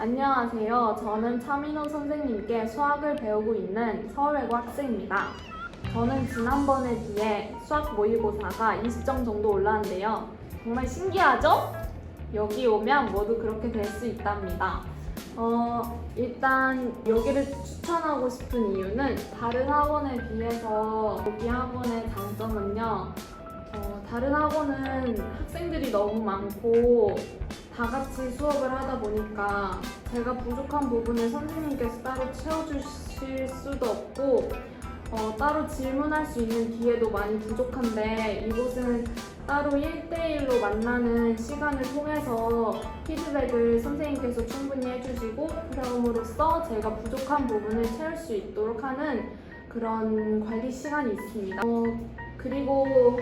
안녕하세요. 저는 차민호 선생님께 수학을 배우고 있는 서울외고 학생입니다. 저는 지난번에 비해 수학 모의고사가 20점 정도 올라왔는데요. 정말 신기하죠? 여기 오면 모두 그렇게 될 수 있답니다. 어, 일단 여기를 추천하고 싶은 이유는 다른 학원에 비해서 여기 학원의 장점은요. 어, 다른 학원은 학생들이 너무 많고 다 같이 수업을 하다 보니까 제가 부족한 부분을 선생님께서 따로 채워주실 수도 없고 어, 따로 질문할 수 있는 기회도 많이 부족한데 이곳은 따로 1대1로 만나는 시간을 통해서 피드백을 선생님께서 충분히 해주시고 그럼으로써 제가 부족한 부분을 채울 수 있도록 하는 그런 관리 시간이 있습니다. 어, 그리고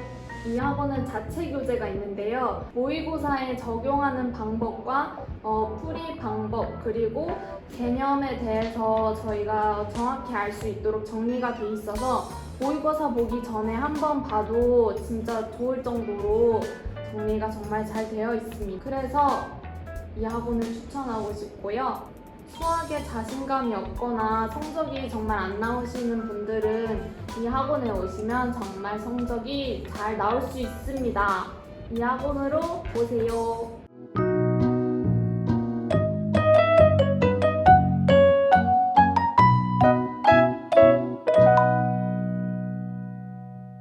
이 학원은 자체 교재가 있는데요. 모의고사에 적용하는 방법과 어, 풀이 방법 그리고 개념에 대해서 저희가 정확히 알 수 있도록 정리가 돼 있어서 모의고사 보기 전에 한번 봐도 진짜 좋을 정도로 정리가 정말 잘 되어 있습니다. 그래서 이 학원을 추천하고 싶고요. 수학에 자신감이 없거나 성적이 정말 안 나오시는 분들은 이 학원에 오시면 정말 성적이 잘 나올 수 있습니다. 이 학원으로 오세요.